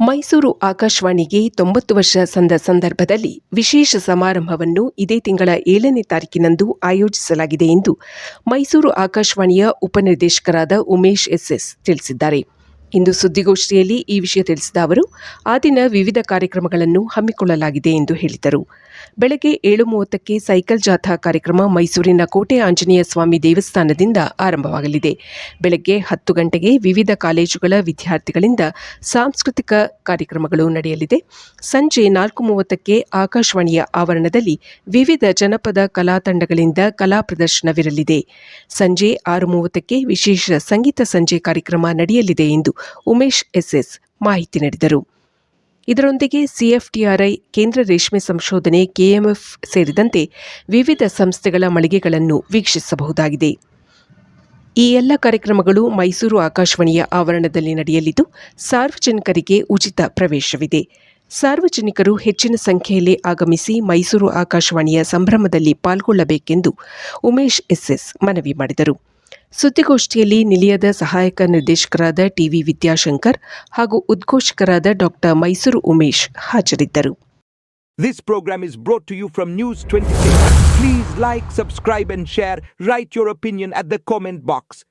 ಮೈಸೂರು ಆಕಾಶವಾಣಿಗೆ ತೊಂಬತ್ತು ವರ್ಷ ಸಂದ ಸಂದರ್ಭದಲ್ಲಿ ವಿಶೇಷ ಸಮಾರಂಭವನ್ನು ಇದೇ ತಿಂಗಳ ಏಳನೇ ತಾರೀಕಿನಂದು ಆಯೋಜಿಸಲಾಗಿದೆ ಎಂದು ಮೈಸೂರು ಆಕಾಶವಾಣಿಯ ಉಪನಿರ್ದೇಶಕರಾದ ಉಮೇಶ್ ಎಸ್ಎಸ್ ತಿಳಿಸಿದ್ದಾರೆ. ಇಂದು ಸುದ್ದಿಗೋಷ್ಠಿಯಲ್ಲಿ ಈ ವಿಷಯ ತಿಳಿಸಿದ ಅವರು, ಆ ದಿನ ವಿವಿಧ ಕಾರ್ಯಕ್ರಮಗಳನ್ನು ಹಮ್ಮಿಕೊಳ್ಳಲಾಗಿದೆ ಎಂದು ಹೇಳಿದರು. ಬೆಳಗ್ಗೆ ಏಳು ಮೂವತ್ತಕ್ಕೆ ಸೈಕಲ್ ಜಾಥಾ ಕಾರ್ಯಕ್ರಮ ಮೈಸೂರಿನ ಕೋಟೆ ಆಂಜನೇಯ ಸ್ವಾಮಿ ದೇವಸ್ಥಾನದಿಂದ ಆರಂಭವಾಗಲಿದೆ. ಬೆಳಗ್ಗೆ ಹತ್ತು ಗಂಟೆಗೆ ವಿವಿಧ ಕಾಲೇಜುಗಳ ವಿದ್ಯಾರ್ಥಿಗಳಿಂದ ಸಾಂಸ್ಕೃತಿಕ ಕಾರ್ಯಕ್ರಮಗಳು ನಡೆಯಲಿದೆ. ಸಂಜೆ ನಾಲ್ಕು ಮೂವತ್ತಕ್ಕೆ ಆಕಾಶವಾಣಿಯ ಆವರಣದಲ್ಲಿ ವಿವಿಧ ಜನಪದ ಕಲಾ ತಂಡಗಳಿಂದ ಕಲಾ ಪ್ರದರ್ಶನವಿರಲಿದೆ. ಸಂಜೆ ಆರು ಮೂವತ್ತಕ್ಕೆ ವಿಶೇಷ ಸಂಗೀತ ಸಂಜೆ ಕಾರ್ಯಕ್ರಮ ನಡೆಯಲಿದೆ ಎಂದು ಉಮೇಶ್ ಎಸ್ಎಸ್ ಮಾಹಿತಿ ನೀಡಿದರು. ಇದರೊಂದಿಗೆ ಸಿಎಫ್ಟಿಆರ್ಐ, ಕೇಂದ್ರ ರೇಷ್ಮೆ ಸಂಶೋಧನೆ, ಕೆಎಂಎಫ್ ಸೇರಿದಂತೆ ವಿವಿಧ ಸಂಸ್ಥೆಗಳ ಮಳಿಗೆಗಳನ್ನು ವೀಕ್ಷಿಸಬಹುದಾಗಿದೆ. ಈ ಎಲ್ಲ ಕಾರ್ಯಕ್ರಮಗಳು ಮೈಸೂರು ಆಕಾಶವಾಣಿಯ ಆವರಣದಲ್ಲಿ ನಡೆಯಲಿದ್ದು, ಸಾರ್ವಜನಿಕರಿಗೆ ಉಚಿತ ಪ್ರವೇಶವಿದೆ. ಸಾರ್ವಜನಿಕರು ಹೆಚ್ಚಿನ ಸಂಖ್ಯೆಯಲ್ಲಿ ಆಗಮಿಸಿ ಮೈಸೂರು ಆಕಾಶವಾಣಿಯ ಸಂಭ್ರಮದಲ್ಲಿ ಪಾಲ್ಗೊಳ್ಳಬೇಕೆಂದು ಉಮೇಶ್ ಎಸ್ಎಸ್ ಮನವಿ ಮಾಡಿದರು. ಸುದ್ದಿಗೋಷ್ಠಿಯಲ್ಲಿ ನಿಲಯದ ಸಹಾಯಕ ನಿರ್ದೇಶಕರಾದ ಟಿವಿ ವಿದ್ಯಾಶಂಕರ್ ಹಾಗೂ ಉದ್ಘೋಷಕರಾದ ಡಾಕ್ಟರ್ ಮೈಸೂರು ಉಮೇಶ್ ಹಾಜರಿದ್ದರು This program is brought to you from News 26. Please like, subscribe, and share. Write your opinion at the comment box.